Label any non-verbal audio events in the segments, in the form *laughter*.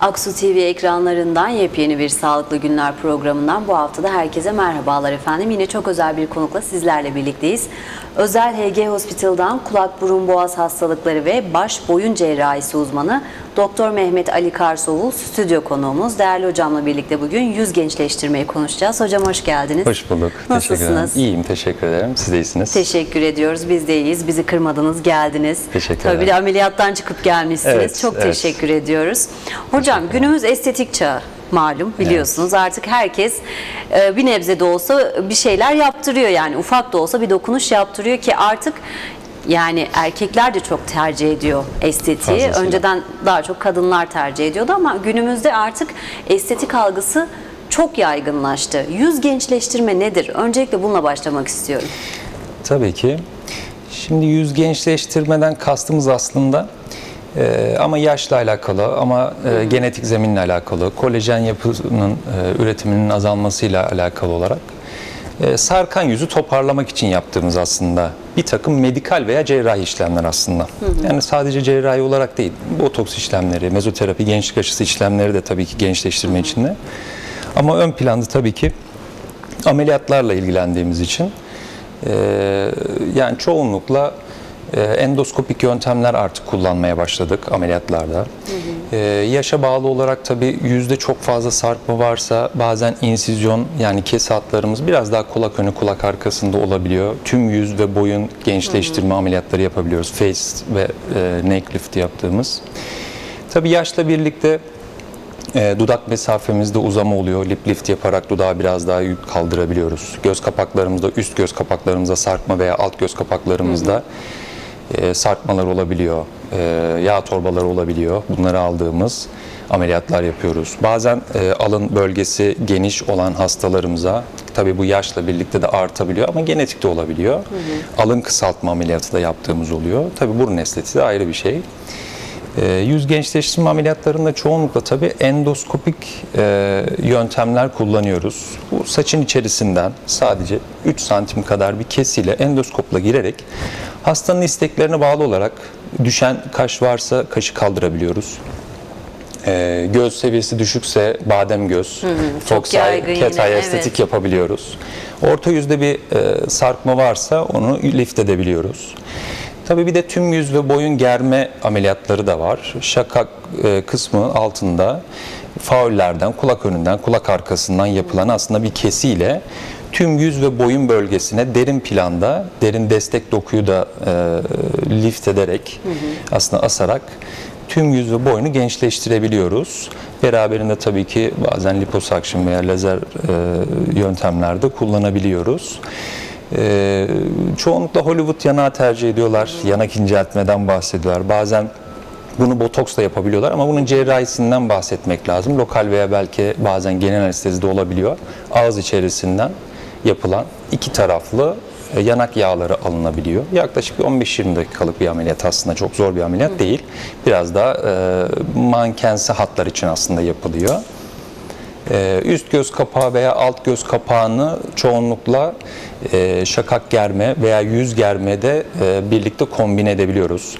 Aksu TV ekranlarından yepyeni bir Sağlıklı Günler programından bu haftada herkese merhabalar efendim. Yine çok özel bir konukla sizlerle birlikteyiz. Özel HG Hospital'dan kulak burun boğaz hastalıkları ve baş boyun cerrahisi uzmanı Doktor Mehmet Ali Karsovul stüdyo konuğumuz. Değerli hocamla birlikte bugün yüz gençleştirmeyi konuşacağız. Hocam hoş geldiniz. Hoş bulduk. Teşekkür ederim. Nasılsınız? İyiyim, teşekkür ederim. Siz de iyisiniz. Teşekkür ediyoruz. Biz de iyiyiz. Bizi kırmadınız, geldiniz. Teşekkür Tabii ederim. de ameliyattan çıkıp gelmişsiniz. Evet, Çok evet. teşekkür ediyoruz. Hocam günümüz estetik çağı malum biliyorsunuz. Artık herkes e, bir nebze de olsa bir şeyler yaptırıyor yani ufak da olsa bir dokunuş yaptırıyor ki artık yani erkekler de çok tercih ediyor estetiği. Fazlasıyla. Önceden daha çok kadınlar tercih ediyordu ama günümüzde artık estetik algısı çok yaygınlaştı. Yüz gençleştirme nedir? Öncelikle bununla başlamak istiyorum. Tabii ki. Şimdi yüz gençleştirmeden kastımız aslında e, ama yaşla alakalı ama e, genetik zeminle alakalı, kolajen yapısının e, üretiminin azalmasıyla alakalı olarak e, sarkan yüzü toparlamak için yaptığımız aslında bir takım medikal veya cerrahi işlemler aslında. Yani sadece cerrahi olarak değil, botoks işlemleri, mezoterapi, gençlik aşısı işlemleri de tabii ki gençleştirme içinde. Ama ön planda tabii ki ameliyatlarla ilgilendiğimiz için e, yani çoğunlukla e, endoskopik yöntemler artık kullanmaya başladık ameliyatlarda. E, yaşa bağlı olarak tabii yüzde çok fazla sarkma varsa bazen insizyon yani kesi hatlarımız biraz daha kulak önü kulak arkasında olabiliyor. Tüm yüz ve boyun gençleştirme ameliyatları yapabiliyoruz. Face ve e, neck lift yaptığımız. Tabii yaşla birlikte e, dudak mesafemizde uzama oluyor. Lip lift yaparak dudağı biraz daha yük kaldırabiliyoruz. Göz kapaklarımızda, üst göz kapaklarımızda sarkma veya alt göz kapaklarımızda e, sarkmalar olabiliyor. E, yağ torbaları olabiliyor. Bunları aldığımız ameliyatlar yapıyoruz. Bazen e, alın bölgesi geniş olan hastalarımıza tabii bu yaşla birlikte de artabiliyor ama genetik de olabiliyor. Alın kısaltma ameliyatı da yaptığımız oluyor. Tabii burun estetiği de ayrı bir şey. E, yüz gençleştirme ameliyatlarında çoğunlukla tabii endoskopik e, yöntemler kullanıyoruz. Bu saçın içerisinden sadece 3 santim kadar bir kesiyle endoskopla girerek hastanın isteklerine bağlı olarak düşen kaş varsa kaşı kaldırabiliyoruz. E, göz seviyesi düşükse badem göz, yine, cat eye evet. estetik yapabiliyoruz. Orta yüzde bir e, sarkma varsa onu lift edebiliyoruz. Tabii bir de tüm yüz ve boyun germe ameliyatları da var. Şakak e, kısmı altında faullerden, kulak önünden, kulak arkasından yapılan aslında bir kesiyle tüm yüz ve boyun bölgesine derin planda, derin destek dokuyu da e, lift ederek aslında asarak tüm yüz ve boynu gençleştirebiliyoruz. Beraberinde tabii ki bazen liposuction veya lazer e, yöntemlerde kullanabiliyoruz. E, çoğunlukla Hollywood yanağı tercih ediyorlar. Yanak inceltmeden bahsediyorlar. Bazen bunu botoksla yapabiliyorlar ama bunun cerrahisinden bahsetmek lazım. Lokal veya belki bazen genel anestezide olabiliyor. Ağız içerisinden yapılan iki taraflı e, yanak yağları alınabiliyor. Yaklaşık bir 15-20 dakikalık bir ameliyat aslında çok zor bir ameliyat değil. Biraz daha e, mankensi hatlar için aslında yapılıyor. Ee, üst göz kapağı veya alt göz kapağını çoğunlukla e, şakak germe veya yüz germede e, birlikte kombine edebiliyoruz.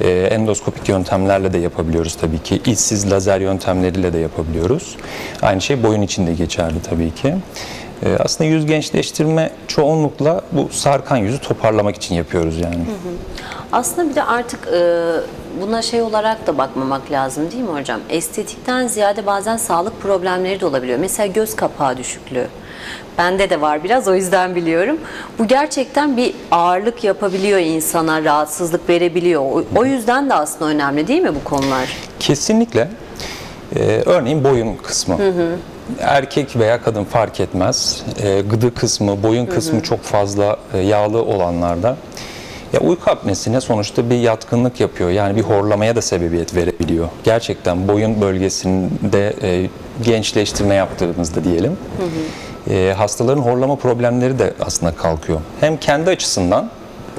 E, endoskopik yöntemlerle de yapabiliyoruz tabii ki. İçsiz lazer yöntemleriyle de yapabiliyoruz. Aynı şey boyun için de geçerli tabii ki. E, aslında yüz gençleştirme çoğunlukla bu sarkan yüzü toparlamak için yapıyoruz yani. Aslında bir de artık e, buna şey olarak da bakmamak lazım değil mi hocam? Estetikten ziyade bazen sağlık problemleri de olabiliyor. Mesela göz kapağı düşüklüğü. Bende de var biraz o yüzden biliyorum. Bu gerçekten bir ağırlık yapabiliyor insana, rahatsızlık verebiliyor. O, o yüzden de aslında önemli değil mi bu konular? Kesinlikle. Ee, örneğin boyun kısmı. Erkek veya kadın fark etmez. Ee, gıdı kısmı, boyun kısmı çok fazla e, yağlı olanlarda ya uyku apnesine sonuçta bir yatkınlık yapıyor. Yani bir horlamaya da sebebiyet verebiliyor. Gerçekten boyun bölgesinde e, gençleştirme yaptığımızda diyelim. e, hastaların horlama problemleri de aslında kalkıyor. Hem kendi açısından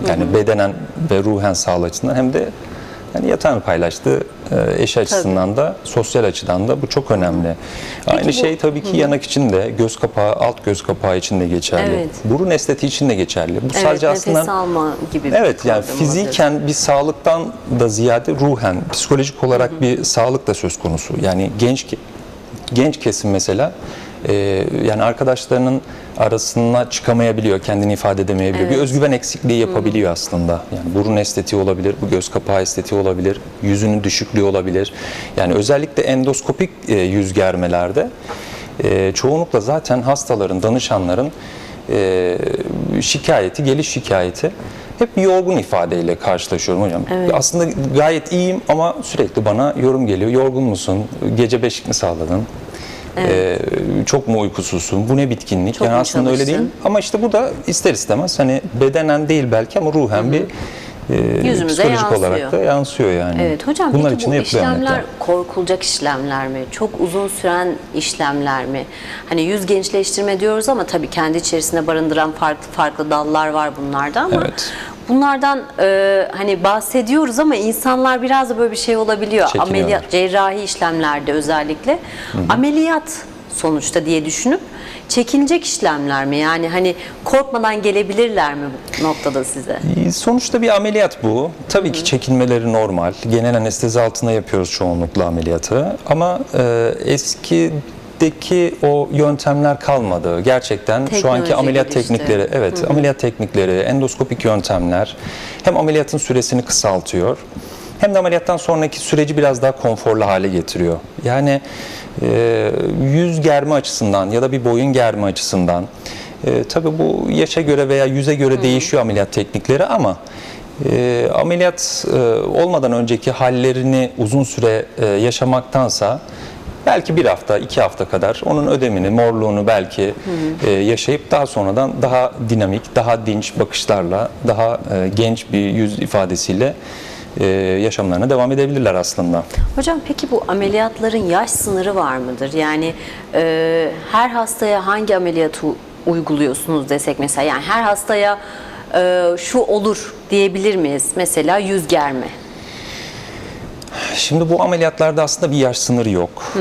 yani bedenen ve ruhen sağlığı açısından hem de Yani yatağını paylaştı. E, eş açısından da sosyal açıdan da bu çok önemli. Aynı bu- şey tabii ki yanak için de göz kapağı, alt göz kapağı için de geçerli. Evet. Burun estetiği için de geçerli. Bu Evet, sadece aslında alma gibi bir Evet yani problem olabilir. fiziken bir sağlıktan da ziyade ruhen, psikolojik olarak bir sağlık da söz konusu. Yani genç genç kesim mesela e, yani arkadaşlarının arasına çıkamayabiliyor, kendini ifade edemeyebiliyor. Bir özgüven eksikliği yapabiliyor aslında. Yani burun estetiği olabilir, bu göz kapağı estetiği olabilir, yüzünün düşüklüğü olabilir. Yani özellikle endoskopik e, yüz germelerde e, çoğunlukla zaten hastaların, danışanların e, şikayeti, geliş şikayeti hep bir yorgun ifadeyle karşılaşıyorum hocam. Aslında gayet iyiyim ama sürekli bana yorum geliyor. Yorgun musun? Gece beşik mi sağladın? Ee, çok mu uykusuzsun? Bu ne bitkinlik? Çok yani aslında öyle değil. Ama işte burada ister istemez hani bedenen değil belki ama ruhen bir e, Yüzümüze psikolojik yansıyor. olarak da yansıyor yani. Evet hocam Bunlar peki için bu işlemler ameliyatlar. korkulacak işlemler mi? Çok uzun süren işlemler mi? Hani yüz gençleştirme diyoruz ama tabii kendi içerisinde barındıran farklı farklı dallar var bunlarda ama Evet. Bunlardan e, hani bahsediyoruz ama insanlar biraz da böyle bir şey olabiliyor. Ameliyat, cerrahi işlemlerde özellikle ameliyat sonuçta diye düşünüp çekilecek işlemler mi? Yani hani korkmadan gelebilirler mi bu noktada size? Ee, Sonuçta bir ameliyat bu. Tabii ki çekinmeleri normal. Genel anestezi altında yapıyoruz çoğunlukla ameliyatı. Ama e, eskideki o yöntemler kalmadı. Gerçekten şu Teknoloji anki ameliyat gelişti. teknikleri, evet ameliyat teknikleri, endoskopik yöntemler hem ameliyatın süresini kısaltıyor hem de ameliyattan sonraki süreci biraz daha konforlu hale getiriyor. Yani e, yüz germe açısından ya da bir boyun germe açısından e, tabii bu yaşa göre veya yüze göre değişiyor ameliyat teknikleri ama e, ameliyat e, olmadan önceki hallerini uzun süre e, yaşamaktansa belki bir hafta, iki hafta kadar onun ödemini, morluğunu belki e, yaşayıp daha sonradan daha dinamik, daha dinç bakışlarla, daha e, genç bir yüz ifadesiyle e, yaşamlarına devam edebilirler aslında. Hocam peki bu ameliyatların yaş sınırı var mıdır? Yani e, her hastaya hangi ameliyatı uyguluyorsunuz desek mesela yani her hastaya e, şu olur diyebilir miyiz? Mesela yüz germe. Şimdi bu ameliyatlarda aslında bir yaş sınırı yok.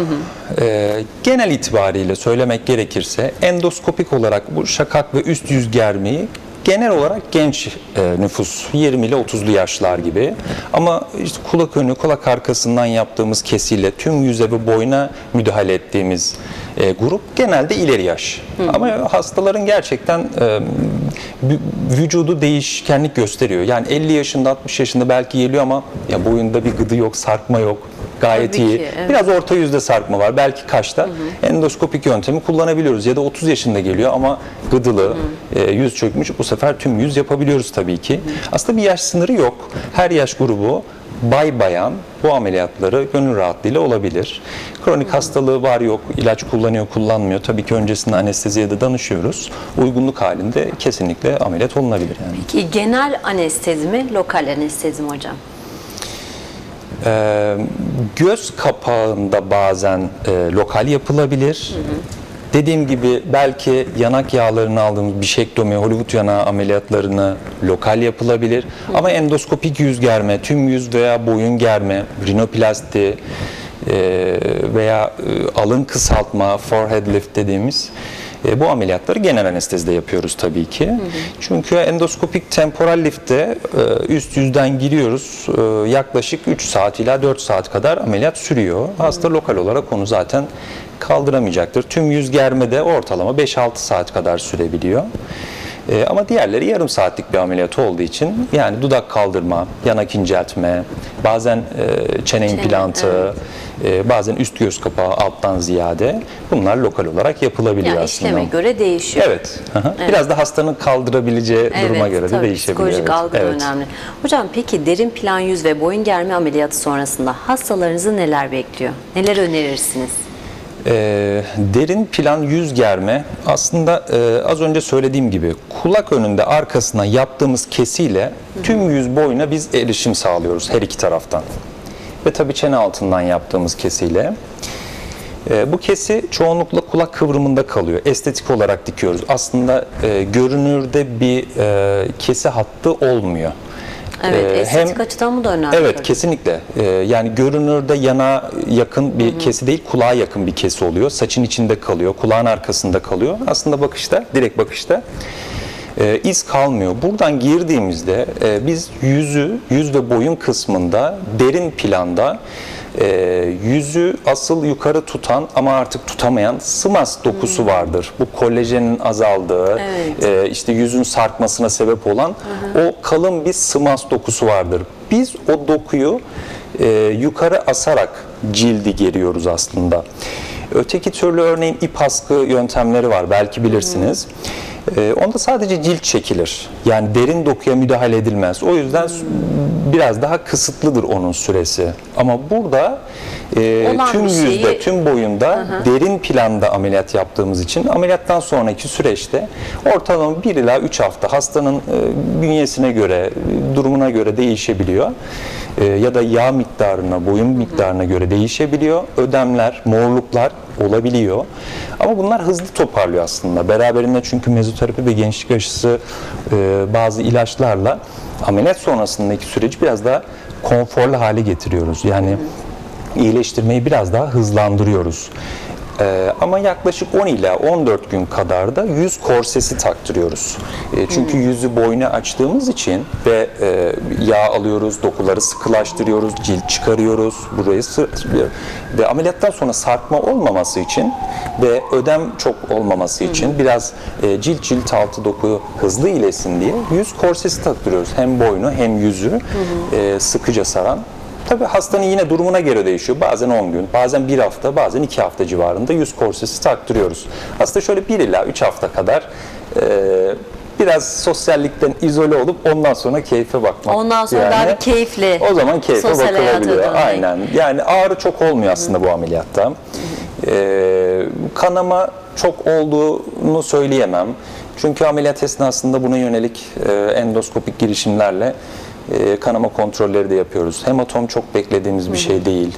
Ee, genel itibariyle söylemek gerekirse endoskopik olarak bu şakak ve üst yüz germeyi genel olarak genç e, nüfus 20 ile 30'lu yaşlar gibi ama işte kulak önü kulak arkasından yaptığımız kesiyle tüm yüze ve boyuna müdahale ettiğimiz e, grup genelde ileri yaş. Ama hastaların gerçekten e, vü- vücudu değişkenlik gösteriyor. Yani 50 yaşında 60 yaşında belki geliyor ama ya boyunda bir gıdı yok, sarkma yok. Gayet Tabii iyi. ki, evet. Biraz orta yüzde sarkma var. Belki kaşta endoskopik yöntemi kullanabiliyoruz. Ya da 30 yaşında geliyor ama gıdılı, e, yüz çökmüş. Bu sefer tüm yüz yapabiliyoruz tabii ki. Aslında bir yaş sınırı yok. Her yaş grubu bay bayan bu ameliyatları gönül rahatlığıyla olabilir. Kronik hastalığı var yok, ilaç kullanıyor kullanmıyor. Tabii ki öncesinde anesteziye de danışıyoruz. Uygunluk halinde kesinlikle ameliyat olunabilir yani. Ki genel anestezi mi, lokal anestezi mi hocam? Ee, göz kapağında bazen e, lokal yapılabilir. Dediğim gibi belki yanak yağlarını aldığımız bişektomi, Hollywood yanağı ameliyatlarını lokal yapılabilir. Ama endoskopik yüz germe, tüm yüz veya boyun germe, rinoplasti e, veya e, alın kısaltma, forehead lift dediğimiz e, bu ameliyatları genel anestezide yapıyoruz tabii ki. Çünkü endoskopik temporal lifte e, üst yüzden giriyoruz. E, yaklaşık 3 saat ila 4 saat kadar ameliyat sürüyor. Hasta lokal olarak onu zaten kaldıramayacaktır. Tüm yüz germede ortalama 5-6 saat kadar sürebiliyor. E, ama diğerleri yarım saatlik bir ameliyat olduğu için yani dudak kaldırma, yanak inceltme, bazen e, çene implantı, e, bazen üst göz kapağı alttan ziyade bunlar lokal olarak yapılabiliyor Yani aslında. işleme göre değişiyor. Evet. hı. Biraz da hastanın kaldırabileceği duruma göre de değişebiliyor. Psikolojik evet. algı Evet. önemli. Hocam peki derin plan yüz ve boyun germe ameliyatı sonrasında hastalarınızı neler bekliyor? Neler önerirsiniz? Ee, derin plan yüz germe aslında e, az önce söylediğim gibi kulak önünde arkasına yaptığımız kesiyle tüm yüz boyuna biz erişim sağlıyoruz her iki taraftan. Ve tabii çene altından yaptığımız kesiyle. E, bu kesi çoğunlukla kulak kıvrımında kalıyor. Estetik olarak dikiyoruz. Aslında e, görünürde bir e, kesi hattı olmuyor. Evet, Ee, estetik açıdan bu da önemli. Evet kesinlikle. Ee, yani görünürde yana yakın bir kesi değil, kulağa yakın bir kesi oluyor. Saçın içinde kalıyor, kulağın arkasında kalıyor. Aslında bakışta, direkt bakışta e, iz kalmıyor. Buradan girdiğimizde e, biz yüzü, yüz ve boyun kısmında derin planda e, yüzü asıl yukarı tutan ama artık tutamayan sımas dokusu vardır. Bu kolajenin azaldığı, Evet. e, işte yüzün sarkmasına sebep olan o kalın bir sımas dokusu vardır. Biz o dokuyu e, yukarı asarak cildi geriyoruz aslında. Öteki türlü örneğin ip askı yöntemleri var belki bilirsiniz. E, onda sadece cilt çekilir. Yani derin dokuya müdahale edilmez. O yüzden biraz daha kısıtlıdır onun süresi. Ama burada e, Olan tüm şeyi- yüzde, tüm boyunda derin planda ameliyat yaptığımız için ameliyattan sonraki süreçte ortalama 1 ila 3 hafta hastanın e, bünyesine göre, durumuna göre değişebiliyor. E, ya da yağ miktarına, boyun miktarına göre değişebiliyor. Ödemler, morluklar olabiliyor. Ama bunlar hızlı toparlıyor aslında. Beraberinde çünkü mezoterapi ve gençlik aşısı e, bazı ilaçlarla ameliyat sonrasındaki süreci biraz daha konforlu hale getiriyoruz. Yani iyileştirmeyi biraz daha hızlandırıyoruz. Ee, ama yaklaşık 10 ila 14 gün kadar da yüz korsesi taktırıyoruz. Ee, çünkü yüzü boynu açtığımız için ve e, yağ alıyoruz, dokuları sıkılaştırıyoruz, cilt çıkarıyoruz, burayı sı- ve ameliyattan sonra sarkma olmaması için ve ödem çok olmaması için biraz e, cilt cilt altı doku hızlı iyileşsin diye yüz korsesi taktırıyoruz. Hem boynu hem yüzü e, sıkıca saran Tabii hastanın yine durumuna göre değişiyor. Bazen 10 gün, bazen 1 hafta, bazen 2 hafta civarında yüz korsesi taktırıyoruz. Aslında şöyle 1 ila 3 hafta kadar e, biraz sosyallikten izole olup ondan sonra keyfe bakmak. Ondan sonra daha bir keyifli O zaman keyfe bakılabiliyor. Aynen. Yani ağrı çok olmuyor aslında bu ameliyatta. E, kanama çok olduğunu söyleyemem. Çünkü ameliyat esnasında buna yönelik e, endoskopik girişimlerle e, kanama kontrolleri de yapıyoruz. Hematom çok beklediğimiz bir şey değil.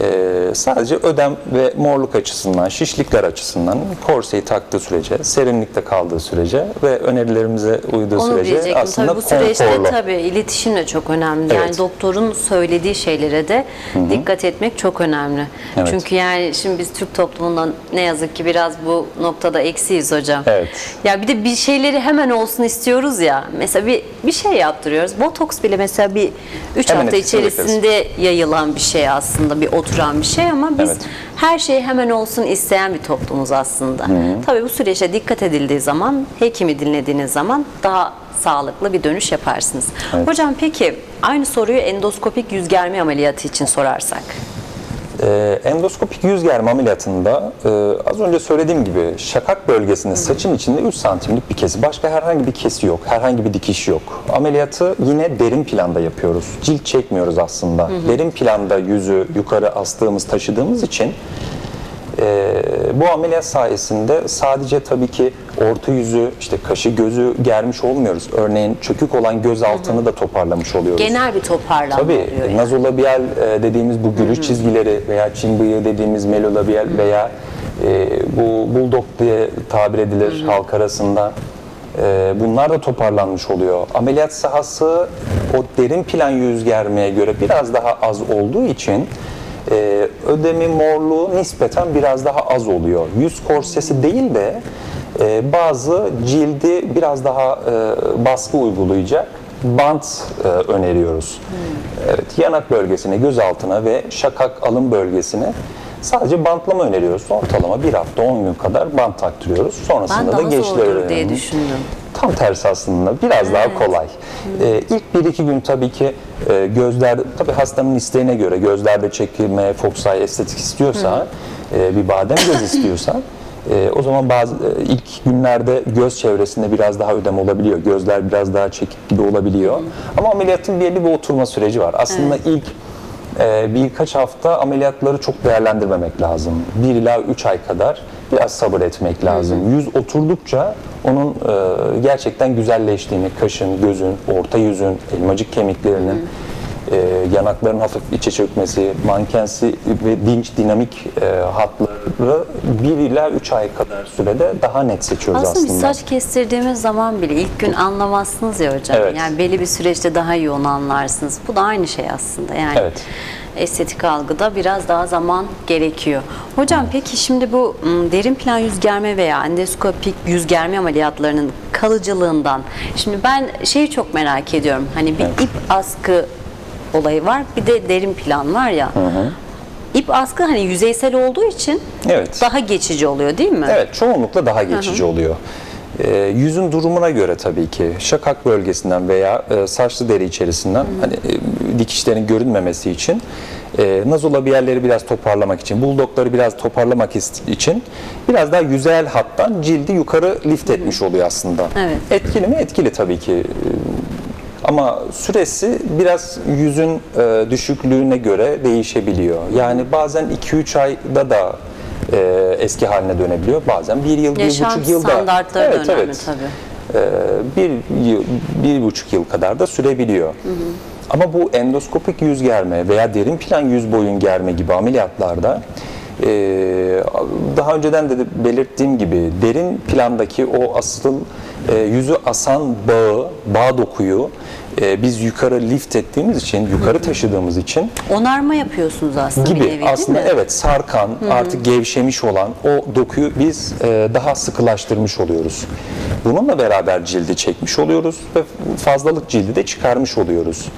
E, sadece ödem ve morluk açısından, şişlikler açısından korseyi taktığı sürece, serinlikte kaldığı sürece ve önerilerimize uyduğu Onu sürece diyecektim. aslında Tabii bu süreçte konforlu. tabii iletişim de çok önemli. Yani Evet. doktorun söylediği şeylere de dikkat etmek çok önemli. Evet. Çünkü yani şimdi biz Türk toplumundan ne yazık ki biraz bu noktada eksiyiz hocam. Evet. Ya bir de bir şeyleri hemen olsun istiyoruz ya. Mesela bir bir şey yaptırıyoruz. Botoks bile mesela bir 3 Hemen hafta içerisinde yayılan bir şey aslında, bir oturan bir şey ama biz Evet. her şey hemen olsun isteyen bir toplumuz aslında. Tabii bu süreçte dikkat edildiği zaman, hekimi dinlediğiniz zaman daha sağlıklı bir dönüş yaparsınız. Evet. Hocam peki aynı soruyu endoskopik yüz germe ameliyatı için sorarsak. Ee, endoskopik yüz germe ameliyatında e, az önce söylediğim gibi şakak bölgesinde saçın içinde 3 santimlik bir kesi. Başka herhangi bir kesi yok. Herhangi bir dikiş yok. Ameliyatı yine derin planda yapıyoruz. Cilt çekmiyoruz aslında. Derin planda yüzü yukarı astığımız, taşıdığımız için e, bu ameliyat sayesinde sadece tabii ki orta yüzü, işte kaşı, gözü germiş olmuyoruz. Örneğin çökük olan göz altını da toparlamış oluyoruz. Genel bir toparlanma Tabii oluyor. yani. nazolabiyal e, dediğimiz bu gülüş çizgileri veya çin bıyığı dediğimiz melolabiyal veya e, bu bulldog diye tabir edilir halk arasında. E, bunlar da toparlanmış oluyor. Ameliyat sahası o derin plan yüz germeye göre biraz daha az olduğu için e, ödemi morluğu nispeten biraz daha az oluyor. Yüz korsesi değil de e, bazı cildi biraz daha e, baskı uygulayacak bant e, öneriyoruz. Evet, yanak bölgesine, göz altına ve şakak alın bölgesine sadece bantlama öneriyoruz. Ortalama bir hafta 10 gün kadar bant taktırıyoruz. Ben Sonrasında da daha geçiler zordur diye düşündüm. Tam tersi aslında. Biraz daha kolay. Ee, ilk bir iki gün tabii ki e, gözler, tabii hastanın isteğine göre gözlerde çekilme, eye estetik istiyorsa, e, bir badem göz istiyorsa, e, o zaman bazı e, ilk günlerde göz çevresinde biraz daha ödem olabiliyor. Gözler biraz daha çekik gibi olabiliyor. Ama ameliyatın belli bir oturma süreci var. Aslında ilk e, birkaç hafta ameliyatları çok değerlendirmemek lazım. 1 ila 3 ay kadar biraz sabır etmek lazım. Yüz oturdukça onun e, gerçekten güzelleştiğini, kaşın, gözün, orta yüzün, elmacık kemiklerinin e, yanakların hafif içe çökmesi, mankensi ve dinç dinamik e, hatları 1 ila 3 ay kadar sürede daha net seçiyoruz Aslında, aslında. biz saç kestirdiğimiz zaman bile ilk gün anlamazsınız ya hocam. Evet. Yani belli bir süreçte daha iyi onu anlarsınız. Bu da aynı şey aslında. Yani Evet. estetik algıda biraz daha zaman gerekiyor. Hocam peki şimdi bu derin plan yüz germe veya endoskopik yüz germe ameliyatlarının kalıcılığından şimdi ben şeyi çok merak ediyorum. Hani bir ip askı olayı var. Bir de derin plan var ya. İp askı hani yüzeysel olduğu için Evet. daha geçici oluyor değil mi? Evet, çoğunlukla daha geçici oluyor. Ee, yüzün durumuna göre tabii ki şakak bölgesinden veya e, saçlı deri içerisinden hani e, dikişlerin görünmemesi için e, nazolabiyerleri biraz toparlamak için, buldokları biraz toparlamak için biraz daha yüzeyel hattan cildi yukarı lift etmiş oluyor aslında. Evet. Etkili mi? Etkili tabii ki. Ama süresi biraz yüzün e, düşüklüğüne göre değişebiliyor. Yani bazen 2-3 ayda da e, eski haline dönebiliyor. Bazen bir yıl, bir Yaşam buçuk yılda. standartları da evet, önemli evet. tabii. E, bir, yıl, bir buçuk yıl kadar da sürebiliyor. Ama bu endoskopik yüz germe veya derin plan yüz boyun germe gibi ameliyatlarda e, daha önceden de belirttiğim gibi derin plandaki o asıl e, yüzü asan bağı, bağ dokuyu e, biz yukarı lift ettiğimiz için, yukarı taşıdığımız için Onarma yapıyorsunuz aslında bir gibi nevi aslında değil mi? evet sarkan artık gevşemiş olan o dokuyu biz e, daha sıkılaştırmış oluyoruz. Bununla beraber cildi çekmiş oluyoruz ve fazlalık cildi de çıkarmış oluyoruz.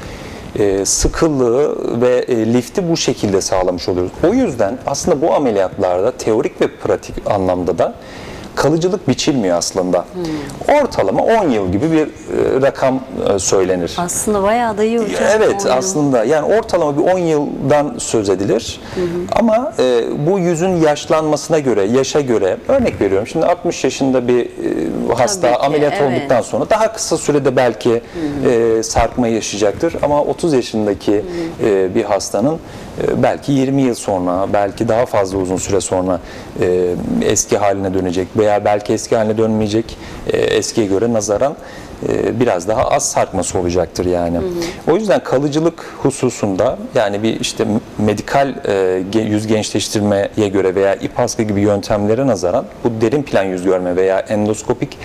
E, sıkılığı ve e, lifti bu şekilde sağlamış oluyoruz. O yüzden aslında bu ameliyatlarda teorik ve pratik anlamda da kalıcılık biçilmiyor aslında. Ortalama 10 yıl gibi bir e, rakam e, söylenir. Aslında bayağı da iyi hocam. Evet yıl. aslında yani ortalama bir 10 yıldan söz edilir. Ama e, bu yüzün yaşlanmasına göre, yaşa göre örnek veriyorum. Şimdi 60 yaşında bir e, hasta ki, ameliyat evet. olduktan sonra daha kısa sürede belki e, sarkma yaşayacaktır. Ama 30 yaşındaki e, bir hastanın e, belki 20 yıl sonra, belki daha fazla uzun süre sonra e, eski haline dönecek veya belki eski haline dönmeyecek. E, eskiye göre nazaran e, biraz daha az sarkması olacaktır yani. O yüzden kalıcılık hususunda yani bir işte medikal e, yüz gençleştirmeye göre veya ip askı gibi yöntemlere nazaran bu derin plan yüz görme veya endoskopik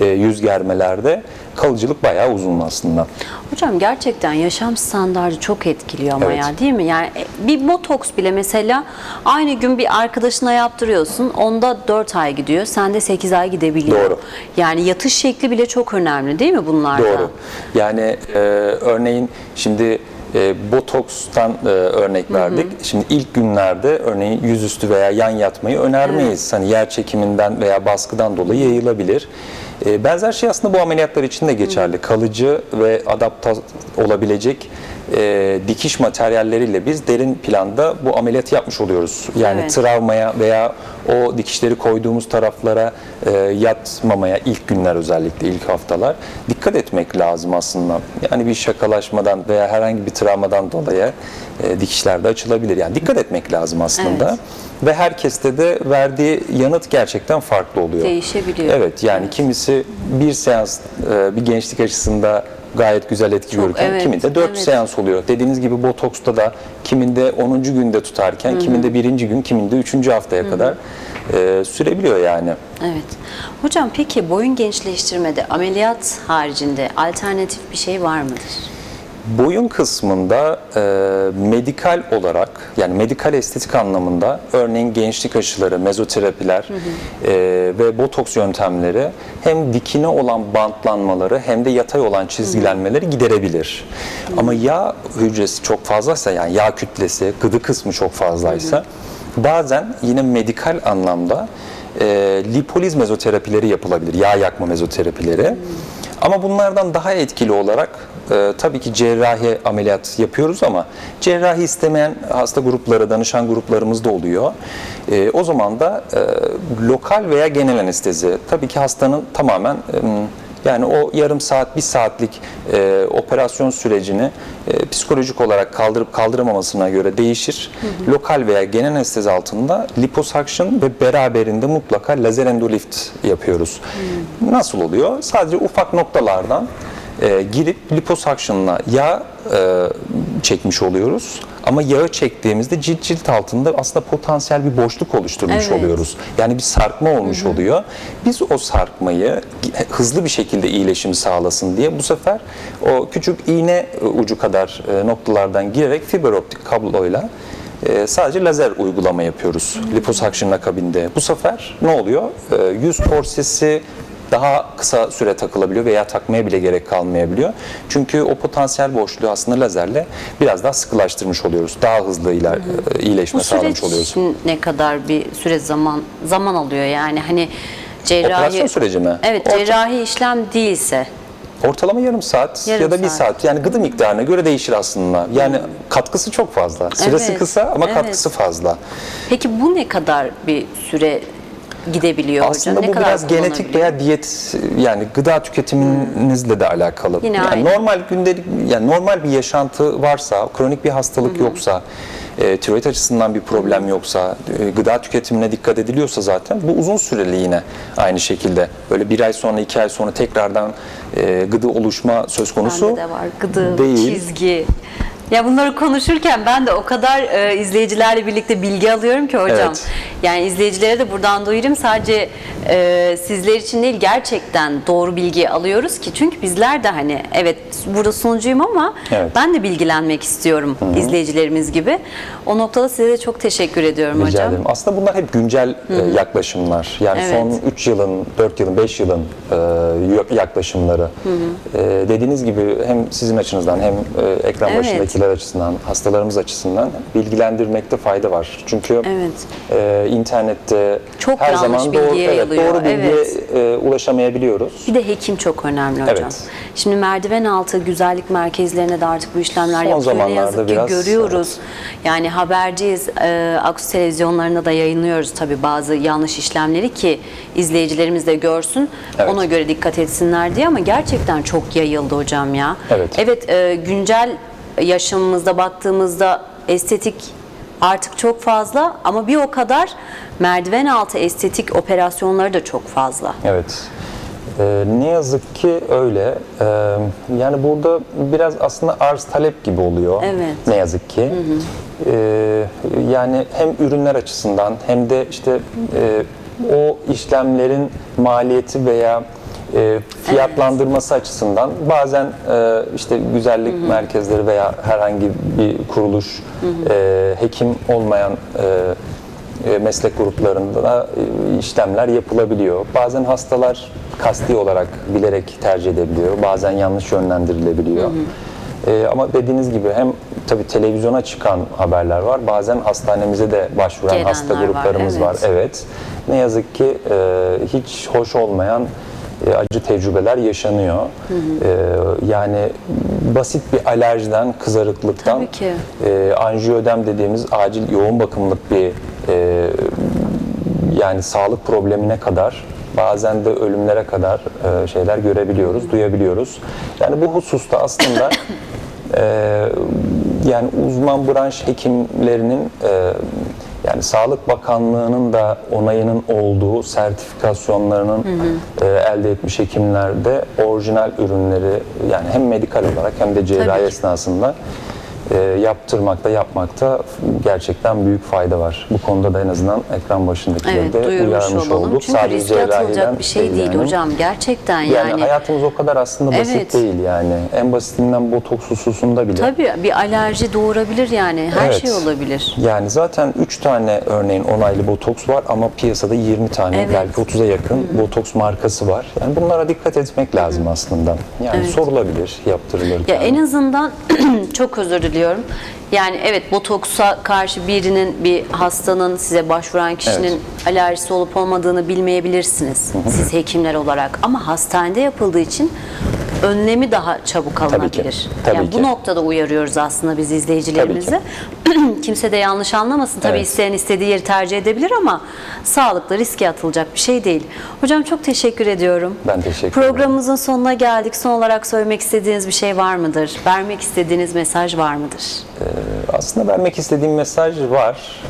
e, yüz germelerde kalıcılık bayağı uzun aslında. Hocam gerçekten yaşam standartı çok etkiliyor ama Evet. ya değil mi? Yani e, bir botoks bile mesela aynı gün bir arkadaşına yaptırıyorsun. Onda 4 ay gidiyor. Sende 8 ay gidebiliyor. Doğru. Yani yatış şekli bile çok önemli değil mi bunlarda? Doğru. Yani e, örneğin şimdi e, botokstan e, örnek verdik. Şimdi ilk günlerde örneğin yüzüstü veya yan yatmayı önermeyiz. Hani yer çekiminden veya baskıdan dolayı yayılabilir. E, benzer şey aslında bu ameliyatlar için de geçerli. Kalıcı ve adapte olabilecek e, dikiş materyalleriyle biz derin planda bu ameliyatı yapmış oluyoruz. Yani Evet. travmaya veya o dikişleri koyduğumuz taraflara e, yatmamaya ilk günler özellikle ilk haftalar dikkat etmek lazım aslında. Yani bir şakalaşmadan veya herhangi bir travmadan dolayı e, dikişler de açılabilir. Yani dikkat etmek lazım aslında. Evet. Ve herkeste de verdiği yanıt gerçekten farklı oluyor. Değişebiliyor. Evet yani kimisi bir seans e, bir gençlik açısında gayet güzel etki Çok, görürken evet, kiminde 4 evet. seans oluyor. Dediğiniz gibi botoksta da kiminde 10. günde tutarken kiminde 1. gün kiminde 3. haftaya kadar e, sürebiliyor yani. Evet. Hocam peki boyun gençleştirmede ameliyat haricinde alternatif bir şey var mıdır? Boyun kısmında e, medikal olarak yani medikal estetik anlamında örneğin gençlik aşıları, mezoterapiler e, ve botoks yöntemleri hem dikine olan bantlanmaları hem de yatay olan çizgilenmeleri giderebilir. Ama yağ hücresi çok fazlaysa yani yağ kütlesi, gıdı kısmı çok fazlaysa bazen yine medikal anlamda e, lipoliz mezoterapileri yapılabilir. Yağ yakma mezoterapileri. Ama bunlardan daha etkili olarak e, tabii ki cerrahi ameliyat yapıyoruz ama cerrahi istemeyen hasta grupları, danışan gruplarımız da oluyor. E, o zaman da e, lokal veya genel anestezi tabii ki hastanın tamamen e, yani o yarım saat, bir saatlik e, operasyon sürecini e, psikolojik olarak kaldırıp kaldıramamasına göre değişir. Lokal veya genel anestezi altında liposuction ve beraberinde mutlaka lazer endolift yapıyoruz. Nasıl oluyor? Sadece ufak noktalardan e, girip liposuction'la yağ e, çekmiş oluyoruz. Ama yağı çektiğimizde cilt cilt altında aslında potansiyel bir boşluk oluşturmuş Evet. oluyoruz. Yani bir sarkma olmuş oluyor. Biz o sarkmayı hızlı bir şekilde iyileşim sağlasın diye bu sefer o küçük iğne ucu kadar e, noktalardan girerek fiber optik kabloyla e, sadece lazer uygulama yapıyoruz liposuction akabinde. Bu sefer ne oluyor? E, yüz korsesi daha kısa süre takılabiliyor veya takmaya bile gerek kalmayabiliyor. Çünkü o potansiyel boşluğu aslında lazerle biraz daha sıkılaştırmış oluyoruz. Daha hızlı iler, iyileşme Bu süreç sağlamış oluyoruz. ne kadar bir süre zaman zaman alıyor yani hani cerrahi Operasyon süreci mi? Evet, Orta- cerrahi işlem değilse. Ortalama yarım saat Yarım ya da bir saat. saat. Yani gıdı miktarına göre değişir aslında. Yani katkısı çok fazla. Süresi Evet, kısa ama evet. katkısı fazla. Peki bu ne kadar bir süre gidebiliyor Aslında hocam? Ne bu kadar biraz genetik veya diyet yani gıda tüketiminizle de alakalı. Yine yani aynı. normal gündelik yani normal bir yaşantı varsa, kronik bir hastalık yoksa, e, tiroid açısından bir problem yoksa, e, gıda tüketimine dikkat ediliyorsa zaten bu uzun süreli yine aynı şekilde. Böyle bir ay sonra, iki ay sonra tekrardan e, gıdı oluşma söz konusu Bende de var gıdı, değil. çizgi. Ya bunları konuşurken ben de o kadar e, izleyicilerle birlikte bilgi alıyorum ki hocam. Evet. Yani izleyicilere de buradan duyurayım. Sadece e, sizler için değil gerçekten doğru bilgi alıyoruz ki. Çünkü bizler de hani evet burada sunucuyum ama Evet. ben de bilgilenmek istiyorum izleyicilerimiz gibi. O noktada size de çok teşekkür ediyorum Rica hocam. ederim. Aslında bunlar hep güncel e, yaklaşımlar. Yani Evet. son 3 yılın, 4 yılın, 5 yılın e, yaklaşımları. E, dediğiniz gibi hem sizin açınızdan hem e, ekran Evet. Başındakiler açısından, hastalarımız açısından bilgilendirmekte fayda var. Çünkü Evet. e, internette Çok her zaman doğru, evet, doğru bilgiye Evet. e, ulaşamayabiliyoruz. Bir de hekim çok önemli hocam. Evet. Şimdi merdiven altı güzellik merkezlerine de artık bu işlemler Son yapılıyor. Ne yazık ki biraz, görüyoruz. Yani haberciyiz. E, Aksu televizyonlarında da yayınlıyoruz tabii bazı yanlış işlemleri ki izleyicilerimiz de görsün. Evet. Ona göre dikkat etsinler diye ama gerçekten çok yayıldı hocam ya. Evet. Evet e, güncel yaşamımızda baktığımızda estetik artık çok fazla ama bir o kadar merdiven altı estetik operasyonları da çok fazla. Evet. Ee, ne yazık ki öyle. Ee, yani burada biraz aslında arz talep gibi oluyor. Evet. Ne yazık ki. Ee, yani hem ürünler açısından hem de işte e, o işlemlerin maliyeti veya e, fiyatlandırması açısından bazen e, işte güzellik merkezleri veya herhangi bir kuruluş e, hekim olmayan e, e, meslek gruplarında e, işlemler yapılabiliyor. Bazen hastalar kasti olarak bilerek tercih edebiliyor. Bazen yanlış yönlendirilebiliyor. E, ama dediğiniz gibi hem tabii televizyona çıkan haberler var. Bazen hastanemize de başvuran Gelenler hasta var, gruplarımız evet. var. Evet. Ne yazık ki e, hiç hoş olmayan e, acı tecrübeler yaşanıyor. E, yani basit bir alerjiden, kızarıklıktan e, anjiyoödem dediğimiz acil yoğun bakımlık bir e, yani sağlık problemine kadar bazen de ölümlere kadar e, şeyler görebiliyoruz, duyabiliyoruz. Yani bu hususta aslında *coughs* e, yani uzman branş hekimlerinin e, yani Sağlık Bakanlığı'nın da onayının olduğu sertifikasyonlarının e, elde etmiş hekimlerde orijinal ürünleri yani hem medikal olarak hem de cerrahi Tabii esnasında e, yaptırmakta, yapmakta gerçekten büyük fayda var. Bu konuda da en azından ekran başındakileri Evet de uyarmış olalım. olduk. Çünkü riske atılacak bir şey değil yani. hocam. Gerçekten Yani, yani. hayatımız o kadar aslında basit Evet. değil yani. En basitinden botoks hususunda bile. Tabii bir alerji doğurabilir yani. Her Evet. şey olabilir. Yani zaten 3 tane örneğin onaylı botoks var ama piyasada 20 tane Evet. belki 30'a yakın botoks markası var. Yani bunlara dikkat etmek lazım aslında. Yani Evet. sorulabilir yaptırılırken. Ya en azından *clears throat* çok özür diliyorum. Yani evet botoksa karşı birinin bir hastanın size başvuran kişinin Evet. alerjisi olup olmadığını bilmeyebilirsiniz. Siz hekimler olarak ama hastanede yapıldığı için önlemi daha çabuk alınabilir. Tabii yani ki. bu noktada uyarıyoruz aslında biz izleyicilerimizi. *clears throat* Kimse de yanlış anlamasın. Tabii Evet. isteyen istediği yeri tercih edebilir ama sağlıkla riske atılacak bir şey değil. Hocam çok teşekkür ediyorum. Ben teşekkür ederim. Programımızın sonuna geldik. Son olarak söylemek istediğiniz bir şey var mıdır? Vermek istediğiniz mesaj var mıdır? Aslında vermek istediğim mesaj var.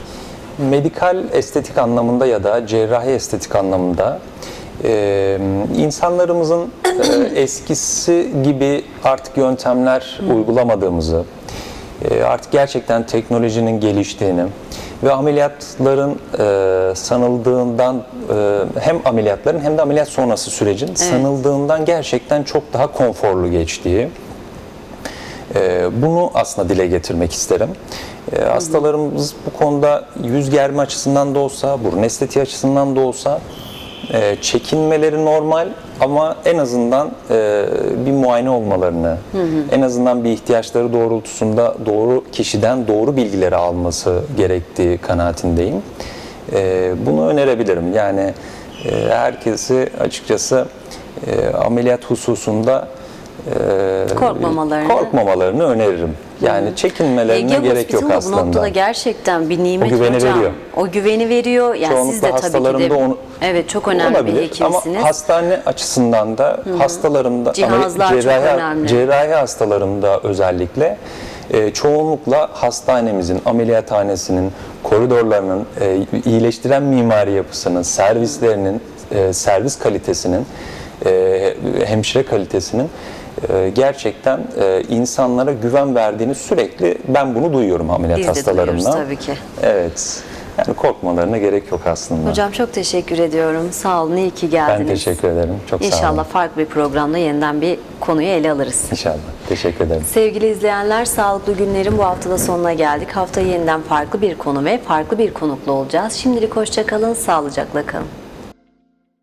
Medikal estetik anlamında ya da cerrahi estetik anlamında Ee, insanlarımızın e, eskisi gibi artık yöntemler uygulamadığımızı, e, artık gerçekten teknolojinin geliştiğini ve ameliyatların e, sanıldığından e, hem ameliyatların hem de ameliyat sonrası sürecin sanıldığından gerçekten çok daha konforlu geçtiği, ee, Bunu aslında dile getirmek isterim. Ee, Hastalarımız bu konuda yüz germe açısından da olsa, burun estetiği açısından da olsa e, çekinmeleri normal ama en azından e, bir muayene olmalarını, en azından bir ihtiyaçları doğrultusunda doğru kişiden doğru bilgileri alması gerektiği kanaatindeyim. E, Bunu önerebilirim. Yani e, herkesi açıkçası e, ameliyat hususunda e, Korkmamalarını. korkmamalarını öneririm. Yani çekinmelerine Ege gerek yok Hospital bu aslında. noktada gerçekten bir nimet O güveni hocam. veriyor. O güveni veriyor. Yani siz de Çoğunlukla tabii ki de onu evet çok önemli olabilir. bir hekimsiniz. Ama hastane açısından da hastalarımda Cihazlar ameli- çok cerrahi, önemli. cerrahi hastalarımda özellikle e, çoğunlukla hastanemizin, ameliyathanesinin, koridorlarının, e, iyileştiren mimari yapısının, servislerinin, e, servis kalitesinin, e, hemşire kalitesinin e, gerçekten e, insanlara güven verdiğini sürekli ben bunu duyuyorum ameliyat Biz de hastalarımdan. duyuyoruz tabii ki. Evet. Yani korkmalarına gerek yok aslında. Hocam çok teşekkür ediyorum. Sağ olun. iyi ki geldiniz. ben teşekkür ederim. Çok sağ olun. İnşallah farklı bir programda yeniden bir konuyu ele alırız. İnşallah. Teşekkür ederim. Sevgili izleyenler, Sağlıklı Günler'in bu haftada sonuna geldik. Haftaya yeniden farklı bir konu ve farklı bir konuklu olacağız. Şimdilik hoşça kalın, sağlıcakla kalın.